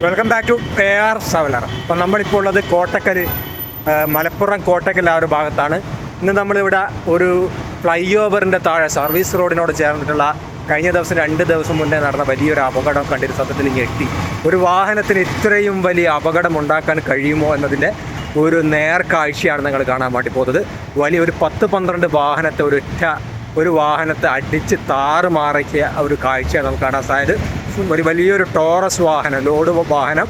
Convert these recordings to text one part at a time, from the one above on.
Welcome back to A R സവലർ അപ്പം നമ്മളിപ്പോൾ ഉള്ളത് കോട്ടക്കൽ മലപ്പുറം കോട്ടക്കൽ ആ ഒരു ഭാഗത്താണ്. ഇന്ന് നമ്മളിവിടെ ഒരു ഫ്ലൈ ഓവറിന്റെ താഴെ സർവീസ് റോഡിനോട് ചേർന്നിട്ടുള്ള കഴിഞ്ഞ ദിവസം രണ്ട് ദിവസം മുന്നേ നടന്ന വലിയൊരു അപകടം കണ്ടിട്ട് സത്യത്തിൽ ഞെട്ടി ഒരു വാഹനത്തിന് ഇത്രയും വലിയ അപകടം ഉണ്ടാക്കാൻ കഴിയുമോ എന്നതിന്റെ ഒരു നേർക്കാഴ്ചയാണ് നിങ്ങൾ കാണാൻ വേണ്ടി പോകുന്നത്. വലിയൊരു പത്ത് പന്ത്രണ്ട് വാഹനത്തെ ഒരൊറ്റ ഒരു വാഹനത്തെ അടിച്ച് താറുമാറിക്കിയ ഒരു കാഴ്ചയാണ് നമുക്ക് കാണാൻ സാധ്യത ഒരു വലിയൊരു ടോറസ് വാഹനം ലോഡ് വാഹനം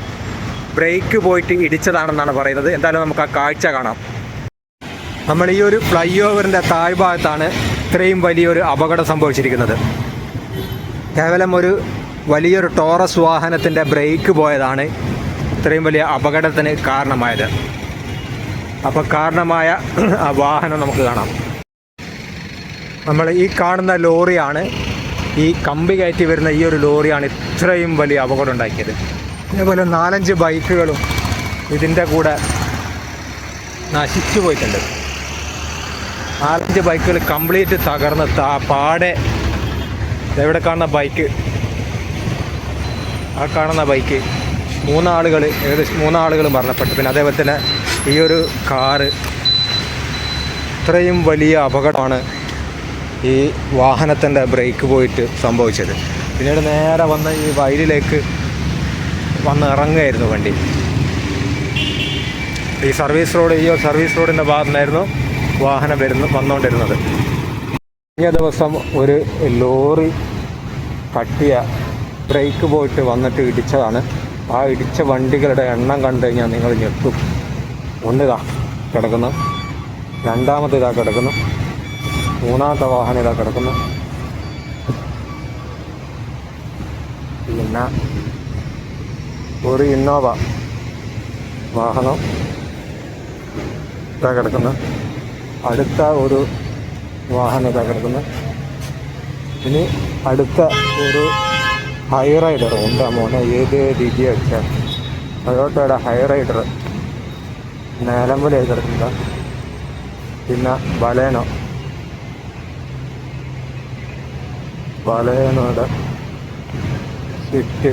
ബ്രേക്ക് പോയിട്ട് ഇടിച്ചതാണെന്നാണ് പറയുന്നത്. എന്തായാലും നമുക്ക് ആ കാഴ്ച കാണാം. നമ്മൾ ഈ ഒരു ഫ്ലൈ ഓവറിന്റെ താഴ്ഭാഗത്താണ് ഇത്രയും വലിയൊരു അപകടം സംഭവിച്ചിരിക്കുന്നത്. കേവലം ഒരു വലിയൊരു ടോറസ് വാഹനത്തിന്റെ ബ്രേക്ക് പോയതാണ് ഇത്രയും വലിയ അപകടത്തിന് കാരണമായത്. അപ്പോൾ കാരണമായ ആ വാഹനം നമുക്ക് കാണാം. നമ്മൾ ഈ കാണുന്ന ലോറിയാണ് ഈ കമ്പി കയറ്റി വരുന്ന ഈ ഒരു ലോറിയാണ് ഇത്രയും വലിയ അപകടം ഉണ്ടാക്കിയത് അതേപോലെ നാലഞ്ച് ബൈക്കുകളും ഇതിന്റെ കൂടെ നശിച്ചു പോയിട്ടുണ്ട്. നാലഞ്ച് ബൈക്കുകൾ കംപ്ലീറ്റ് തകർന്ന് താ പാടെ എവിടെ കാണുന്ന ബൈക്ക്? ആ കാണുന്ന ബൈക്ക്. മൂന്നാളുകൾ ഏകദേശം മൂന്നാളുകൾ മരണപ്പെട്ടു. പിന്നെ അതേപോലെ തന്നെ ഈ ഒരു കാറ്. ഇത്രയും വലിയ അപകടമാണ് ഈ വാഹനത്തിന്റെ ബ്രേക്ക് പോയിട്ട് സംഭവിച്ചത്. പിന്നീട് നേരെ വന്ന് ഈ വയലിലേക്ക് വന്ന് ഇറങ്ങുകയായിരുന്നു വണ്ടി. ഈ സർവീസ് റോഡ് ഈ സർവീസ് റോഡിന്റെ ഭാഗത്തുനിന്നായിരുന്നു വാഹനം വരുന്നു വന്നുകൊണ്ടിരുന്നത്. കഴിഞ്ഞ ദിവസം ഒരു ലോറി കട്ടിയ ബ്രേക്ക് പോയിട്ട് വന്നിട്ട് ഇടിച്ചതാണ്. ആ ഇടിച്ച വണ്ടികളുടെ എണ്ണം കണ്ടു കഴിഞ്ഞാൽ നിങ്ങൾ ഞെട്ടും. ഒന്നിതാ കിടക്കുന്നു. രണ്ടാമത്തെ ഇതാ കിടക്കുന്നു. മൂന്നാമത്തെ വാഹനം ഇതാ കിടക്കുന്നു. പിന്നെ ഒരു ഇന്നോവ വാഹനം ഇതാ കിടക്കുന്നു. അടുത്ത ഒരു വാഹനം ഇതാ കിടക്കുന്നു. ഇനി അടുത്ത ഒരു ഹൈ റൈഡർ ഉണ്ട് മോനെ. ഏത് രീതി വെച്ചാൽ ടൊയോട്ടയുടെ ഹൈ റൈഡർ നേലമ്പല കിടക്കുന്ന പിന്നെ ബലേനോ. ബലേനോയുടെ സ്വിഫ്റ്റ്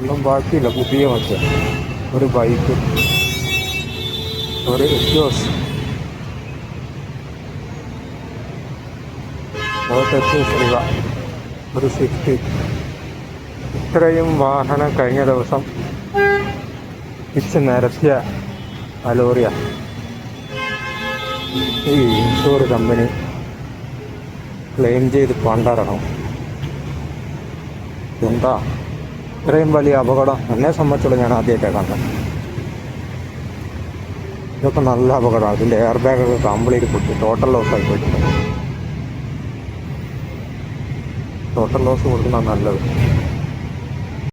ഒന്നും ബാക്കിയില്ല പുതിയ മറ്റേ. ഒരു ബൈക്ക് ഒരു ശ്രീവ. ഒരു സ്വിഫ്റ്റ് ഇത്രയും വാഹനം കഴിഞ്ഞ ദിവസം ഇച്ച് നിരത്തിയ ആ ലോറിയ ഈ ഇൻഷുർ കമ്പനി ക്ലെയിം ചെയ്ത് പണ്ടറണം. എന്താ? ഇത്രയും വലിയ അപകടം എന്നെ സംബന്ധിച്ചുള്ള ഞാൻ ആദ്യമായിട്ടാണ് കണ്ടത്. ഇതൊക്കെ നല്ല അപകടമാണ് ഇതിന്റെ എയർ ബാഗൊക്കെ കംപ്ലീറ്റ് പൊട്ടി. ടോട്ടൽ ലോസ് ആയി പോയിട്ടുണ്ട്. ടോട്ടൽ ലോസ് കൊടുക്കുന്ന നല്ലത്.